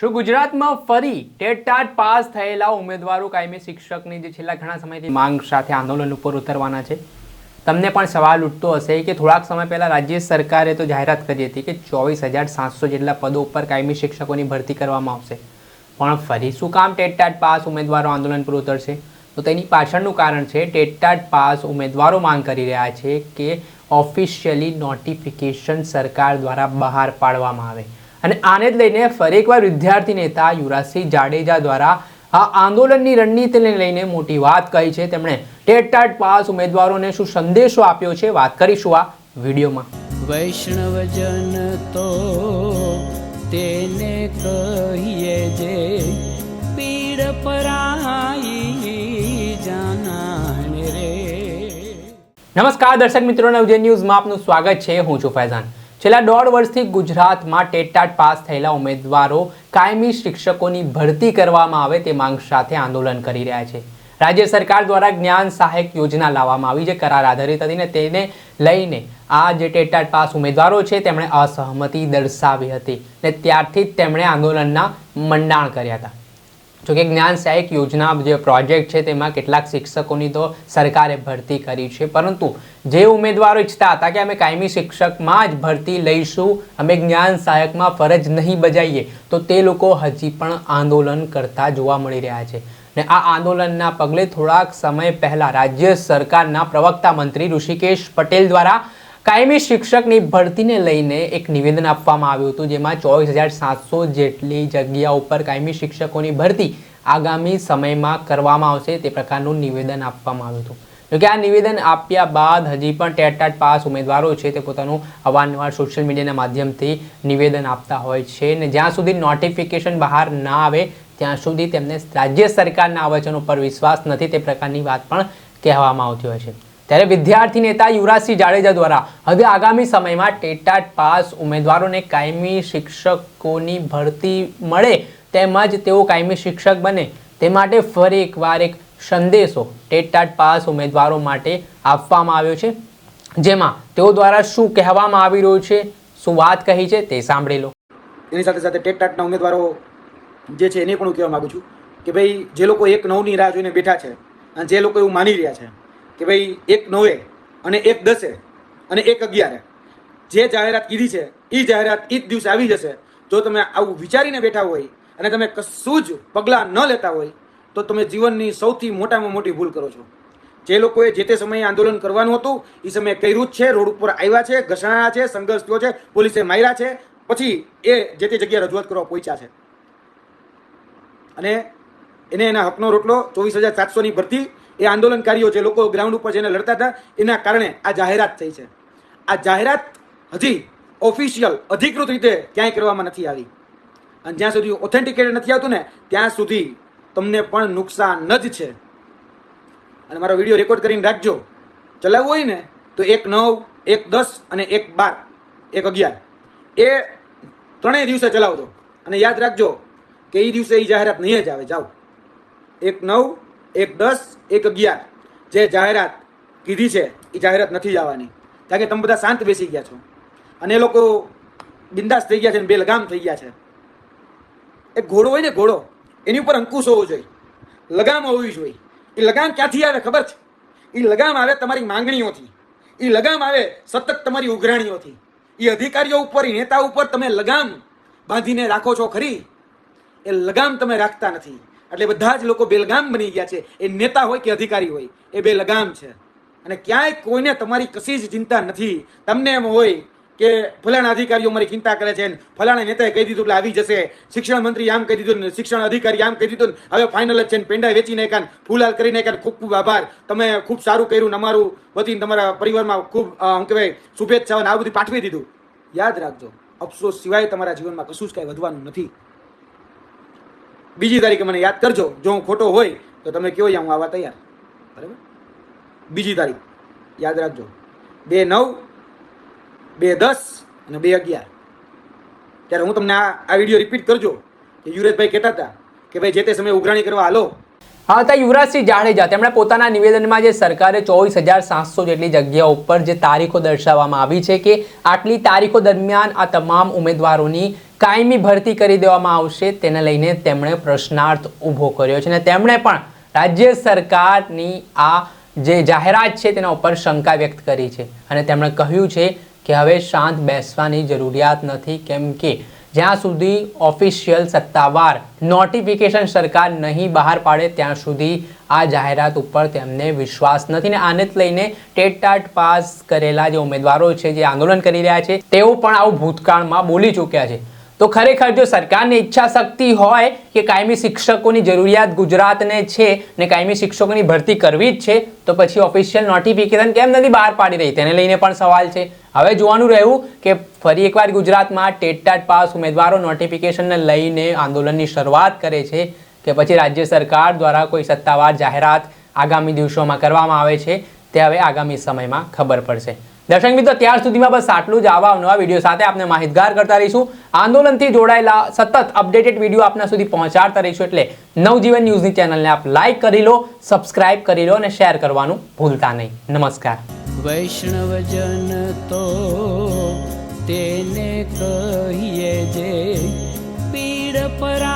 શું ગુજરાતમાં ફરી ટેટાટ પાસ થયેલા ઉમેદવારો કાયમી શિક્ષકની જે છેલ્લા ઘણા સમયથી માંગ સાથે આંદોલન ઉપર ઉતરવાના છે? તમને પણ સવાલ ઉઠતો હશે કે થોડાક સમય પહેલાં રાજ્ય સરકારે તો જાહેરાત કરી હતી કે ચોવીસ હજાર સાતસો જેટલા પદો ઉપર કાયમી શિક્ષકોની ભરતી કરવામાં આવશે. પણ ફરી શું કામ ટેટટાટ પાસ ઉમેદવારો આંદોલન પર ઉતરશે? તો તેની પાછળનું કારણ છે ટેટાટ પાસ ઉમેદવારો માંગ કરી રહ્યા છે કે ઓફિશિયલી નોટિફિકેશન સરકાર દ્વારા બહાર પાડવામાં આવે. અને આને જ લઈને ફરી એકવાર વિદ્યાર્થી નેતા યુવરાજસિંહ જાડેજા દ્વારા આ આંદોલનની રણનીતિને લઈને મોટી વાત કહી છે. તેમણે ટેટ ટાટ પાસ ઉમેદવારોને શું સંદેશો આપ્યો છે? વાત કરીશું આ વિડીયોમાં. વૈષ્ણવજન તો તેને કહીએ જે પીડ પરાઈ જાનાને રે. નમસ્કાર દર્શક મિત્રો નવજે ન્યૂઝમાં આપનું સ્વાગત છે. હું છું ફૈઝાન. છેલ્લા દોઢ વર્ષથી ગુજરાતમાં ટેટટાટ પાસ થયેલા ઉમેદવારો કાયમી શિક્ષકોની ભરતી કરવામાં આવે તે માંગ સાથે આંદોલન કરી રહ્યા છે. રાજ્ય સરકાર દ્વારા જ્ઞાન સહાયક યોજના લાવવામાં આવી જે કરાર આધારિત હતી ને તેને લઈને આ જે ટેટટાટ પાસ ઉમેદવારો છે તેમણે અસહમતિ દર્શાવી હતી ને ત્યારથી જ તેમણે આંદોલનના મંડાણ કર્યા હતા. જોકે જ્ઞાન સહાયક યોજના જે પ્રોજેક્ટ છે તેમાં કેટલાક શિક્ષકોની તો સરકારે ભરતી કરી છે. પરંતુ જે ઉમેદવારો ઈચ્છતા હતા કે અમે કાયમી શિક્ષકમાં જ ભરતી લઈશું, અમે જ્ઞાન સહાયકમાં ફરજ નહીં બજાવીએ, તો તે લોકો હજી પણ આંદોલન કરતા જોવા મળી રહ્યા છે. ને આ આંદોલનના પગલે થોડાક સમય પહેલા રાજ્ય સરકારના પ્રવક્તા મંત્રી ઋષિકેશ પટેલ દ્વારા કાયમી શિક્ષકની ભરતીને લઈને એક નિવેદન આપવામાં આવ્યું હતું, જેમાં ચોવીસ હજાર સાતસો જેટલી જગ્યા ઉપર કાયમી શિક્ષકોની ભરતી આગામી સમયમાં કરવામાં આવશે, તે પ્રકારનું નિવેદન આપવામાં આવ્યું હતું. જોકે આ નિવેદન આપ્યા બાદ હજી પણ ટેટ ટાટ પાસ ઉમેદવારો છે, તે પોતાનું અવારનવાર સોશિયલ મીડિયાના માધ્યમથી નિવેદન આપતા હોય છે ને જ્યાં સુધી નોટિફિકેશન બહાર ના આવે, ત્યાં સુધી તેમને રાજ્ય સરકારના વચન ઉપર પર વિશ્વાસ નથી, તે પ્રકારની વાત પણ કહેવામાં આવતી હોય છે. ત્યારે વિદ્યાર્થી નેતા યુવરાજસિંહ જાડેજા દ્વારા હવે આગામી સમયમાં ટેટાટ પાસ ઉમેદવારોને કાયમી શિક્ષકોની ભરતી મળે તેમજ તેઓ કાયમી શિક્ષક બને. તે માટે ફરી એકવાર એક સંદેશો ટેટાટ પાસ ઉમેદવારો માટે આપવામાં આવ્યો છે. જેમાં તેઓ દ્વારા શું કહેવામાં આવી રહ્યું છે, શું વાત કહી છે તે સાંભળી લો. એની સાથે સાથે ટેટાટના ઉમેદવારો જે છે એને પણ હું કહેવા માગું છું કે ભાઈ જે લોકો એક નવની રાહ જોઈને બેઠા છે અને જે લોકો એવું માની રહ્યા છે કે ભાઈ એક નવે અને એક દસે અને એક અગિયારે. જે જાહેરાત કીધી છે એ જાહેરાત એ જ દિવસે આવી જશે. જો તમે આવું વિચારીને બેઠા હોય અને તમે કશું જ પગલાં ન લેતા હોય, તો તમે જીવનની સૌથી મોટામાં મોટી ભૂલ કરો છો. જે લોકોએ જે તે સમયે આંદોલન કરવાનું હતું એ સમયે કર્યું જ છે, રોડ ઉપર આવ્યા છે ઘસણાયા છે, સંઘર્ષ થયો છે, પોલીસે માર્યા છે, પછી એ જે તે જગ્યાએ રજૂઆત કરવા પહોંચ્યા છે. અને એને એના હકનો રોટલો ચોવીસ હજાર સાતસોની ભરતી એ આંદોલનકારીઓ જે લોકો ગ્રાઉન્ડ ઉપર જઈને લડતા હતા, એના કારણે આ જાહેરાત થઈ છે. આ જાહેરાત હજી ઓફિશિયલ અધિકૃત રીતે ક્યાંય કરવામાં નથી આવી. અને જ્યાં સુધી ઓથેન્ટિકેટેડ નથી આવતું ને, ત્યાં સુધી તમને પણ નુકસાન જ છે. અને મારો વીડિયો રેકોર્ડ કરીને રાખજો. ચલાવવું હોય ને, તો એક નવ, એક દસ અને એક બાર, એક અગિયાર. એ ત્રણેય દિવસે ચલાવજો. અને યાદ રાખજો કે એ દિવસે એ જાહેરાત નહીં જ આવે. જાઓ. એક નવ એક દસ, એક અગિયાર જે જાહેરાત કીધી છે, એ જાહેરાત નથી આવવાની કારણ કે તમે બધા શાંત બેસી ગયા છો. અને એ લોકો બિંદાસ થઈ ગયા છે બે લગામ થઈ ગયા છે. એક ઘોડો હોય ને ઘોડો, એની ઉપર અંકુશ હોવો જોઈએ. લગામ હોવી જોઈએ. એ લગામ ક્યાંથી આવે ખબર છે? એ લગામ આવે તમારી માંગણીઓથી. એ લગામ આવે સતત તમારી ઉઘરાણીઓથી. એ અધિકારીઓ ઉપર એ નેતા ઉપર તમે લગામ બાંધીને રાખો છો ખરી. એ લગામ તમે રાખતા નથી. એટલે બધા જ લોકો બેલગામ બની ગયા છે. એ નેતા હોય કે અધિકારી હોય, એ બેલગામ છે. અને ક્યાંય કોઈને તમારી કશી જ ચિંતા નથી. તમને એમ હોય કે ફલાણા અધિકારીઓ મારી ચિંતા કરે છે ફલાણા નેતાએ કહી દીધું એટલે આવી જશે. શિક્ષણ મંત્રી આમ કહી દીધું શિક્ષણ અધિકારી આમ કહી દીધું હવે ફાઇનલ જ છે પેંડા વેચી નાખ્યા ને ફૂલાલ કરી નાખ્યા ખૂબ ખૂબ આભાર. તમે ખૂબ સારું કર્યું અમારું વતીને તમારા પરિવારમાં ખૂબ શું કહેવાય, શુભેચ્છાઓ આ બધું પાઠવી દીધું. યાદ રાખજો, અફસોસ સિવાય તમારા જીવનમાં કશું જ કાંઈ વધવાનું નથી. બીજી તારીખે મને યાદ કરજો. જો હું ખોટો હોય, તો તમે કયો હું આવવા તૈયાર. બરાબર? બીજી તારીખ. યાદ રાખજો. બે નવ, બે દસ અને બે અગિયાર. ત્યારે હું તમને આ આ વીડિયો રિપીટ કરજો. કે યુરેશભાઈ કહેતા હતા કે, ભાઈ, જે તે સમયે ઉઘરાણી કરવા હાલો હા હતા યુવરાજસિંહ જાડેજા, તેમણે પોતાના નિવેદનમાં જે સરકારે ચોવીસ હજાર સાતસો જેટલી જગ્યાઓ ઉપર જે તારીખો દર્શાવવામાં આવી છે કે આટલી તારીખો દરમિયાન આ તમામ ઉમેદવારોની કાયમી ભરતી કરી દેવામાં આવશે, તેને લઈને તેમણે પ્રશ્નાર્થ ઊભો કર્યો છે અને તેમણે પણ રાજ્ય સરકારની આ જે જાહેરાત છે તેના ઉપર શંકા વ્યક્ત કરી છે. અને તેમણે કહ્યું છે કે હવે શાંત બેસવાની જરૂરિયાત નથી, કેમ કે જ્યાં સુધી ઓફિશિયલ સત્તાવાર નોટિફિકેશન સરકાર નહીં બહાર પાડે, ત્યાં સુધી આ જાહેરાત ઉપર તેમને વિશ્વાસ નથી. ને આને જ લઈને ટેટાટ પાસ કરેલા જે ઉમેદવારો છે, જે આંદોલન કરી રહ્યા છે, તેઓ પણ આવું ભૂતકાળમાં બોલી ચૂક્યા છે. તો ખરેખર જો સરકારની ઈચ્છા શક્તિ હોય કે કાયમી શિક્ષકોની જરૂરિયાત ગુજરાતને છે ને કાયમી શિક્ષકોની ભરતી કરવી જ છે, તો પછી ઓફિશિયલ નોટિફિકેશન કેમ નથી બહાર પાડી રહી? તેને લઈને પણ સવાલ છે. હવે જોવાનું રહ્યું કે ફરી એકવાર ગુજરાતમાં ટેટટાટ પાસ ઉમેદવારો નોટિફિકેશનને લઈને આંદોલનની શરૂઆત કરે છે કે પછી રાજ્ય સરકાર દ્વારા કોઈ સત્તાવાર જાહેરાત આગામી દિવસોમાં કરવામાં આવે છે, તે હવે આગામી સમયમાં ખબર પડશે. દર્શક મિત્રો, ત્યાર સુધીમાં બસ આટલું જ. આવા નવા વીડિયો સાથે આપણે માહિતગાર કરતા રહીશું. આંદોલનથી જોડાયેલા સતત અપડેટેડ વીડિયો આપના સુધી પહોંચાડતા રહીશું એટલે નવજીવન ન્યૂઝની ચેનલને આપ લાઈક કરી લો સબસ્ક્રાઇબ કરી લો અને શેર કરવાનું ભૂલતા નહીં. નમસ્કાર. વૈષ્ણવજન તો તેને કહીએ જે પીડ પર